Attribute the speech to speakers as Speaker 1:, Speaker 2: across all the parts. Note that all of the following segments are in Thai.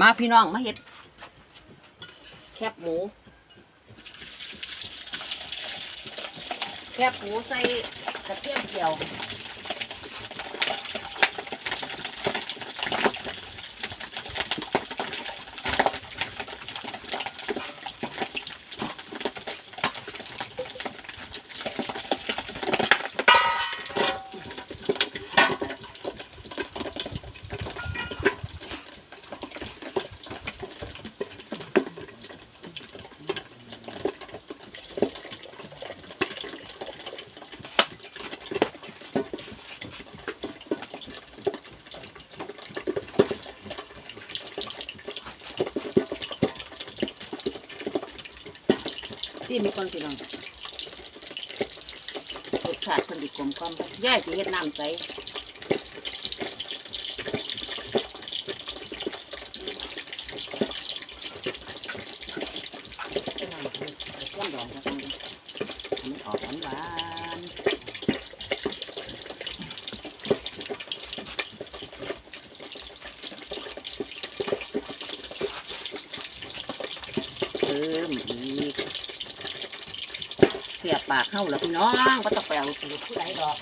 Speaker 1: มาพี่น้องมาเห็ด แคบหมู แคบหมูใส่กระเทียมเจียว ที่มีคนพี่น้องรสชาติคนดีกลมกล่อมแย่สิเฮ็ดน้ำใสเป็นน้ำคือเครื่องดองครับมันออกหวานหวานๆเติมอีก เสียบ ปากเข้าแล้วพี่น้องก็ต้องไปเอาสูตรผู้ใดดอก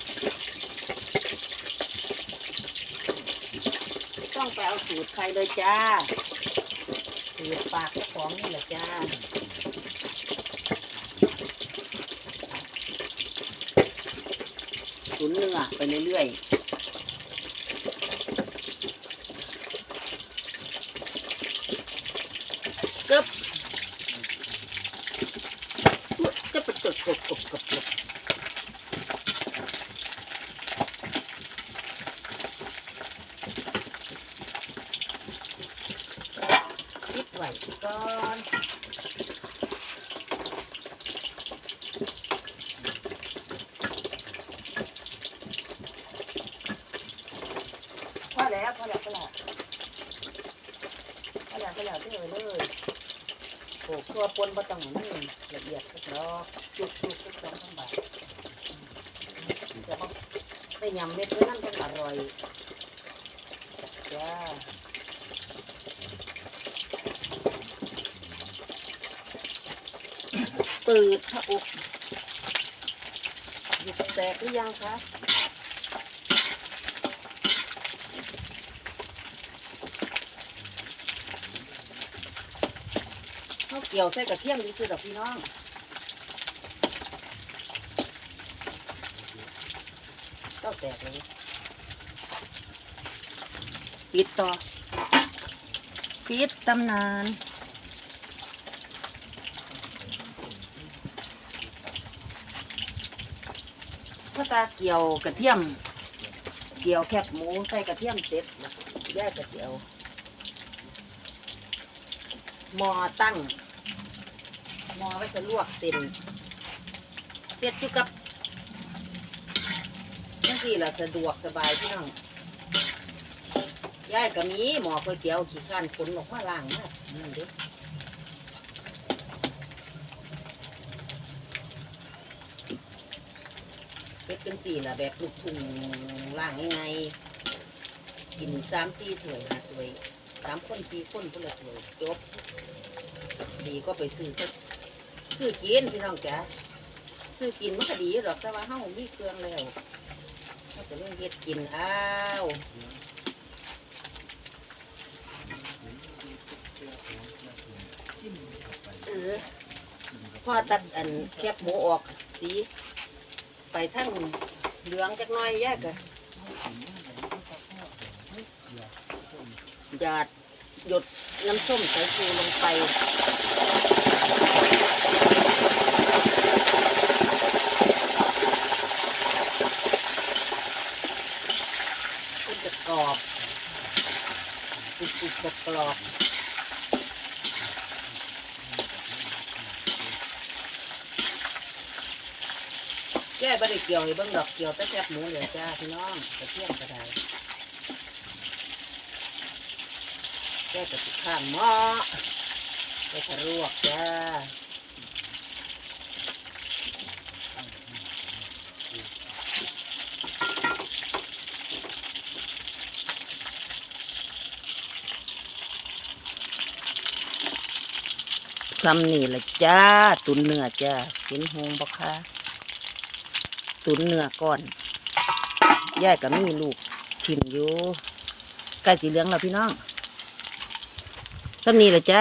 Speaker 1: ต้องไปเอาสูตรใครเลยจ้า สูตรปากเจ้าของนี่แหละจ้าตุนเนื้อไปเรื่อยๆ จะไปกดกดกดกดกดปิดไว้ก่อนพอแล้วพอแล้วพอแล้วพอแล้วพอแล้วที่เลย เลยโอ้ครัวปนบ่ต้องนี่ละเอียดก็รอกจุกจุกจุกสองสามบาทแต่ว่าได้ยำเม็ดเท่านั้นจะอร่อยจ้าปืดพระอกหยุดแตกหรือยังคะข้าว เกี่ยวใส่กระเทียมดีสุดอกพี่น้องเจ้าแตกเลยปิดต่อ ปิดตำนานพ่อตาเกี่ยวกระเทียม เกี่ยวแคบหมูใส่กระเทียมเสร็จแยกกระเจียวหม้อตั้ง ม้อไว้จะลวกเส้นเสร็จอยู่กับจังสี่ละสะดวกสบายพี่น้องยายก็มีหม้อก๋วยเตี๋ยวขี้ข้านขนออกมาล้างมานั่นเด้เฮ็ดจังสี่ละแบบลูกทุ่งล่างยังไงกินสามตีถ้วยห้าถ้วยสามคนสี่คนคนละถ้วยจบ ดีก็ไปซื้อซื้อกินพี่น้องจ๋าซื้อกินมันก็ดีหรอกแต่ว่าเฮามีเครื่องแล้วเฮาก็เรื่องเฮ็ดกินอ้าวเออพอตัดอันแคบหมูออกสี ไปทั้งเหลืองจักหน้อยแยกอะหยาดหยด น้ำส้มสายชูลงไป ก็จะกรอบอุบอุบกรอบกรอบแก้บริเกี่ยวให้เบิ่งดอกเกี่ยวแต่แคบหมูเลยจ้าพี่น้องกระเทียมกระได แก้กระติกข้างหม้อแก้กระรวกจ้าซ้ำนี่ละจ้า ตุนเนื้อจ้าเห็นหงบ่คะตุนเนื้อก่อนยายก็มีลูกชิ้นอยู่ใกล้สีเหลืองแล้วพี่น้อง ซ้ำนี่ละจ้า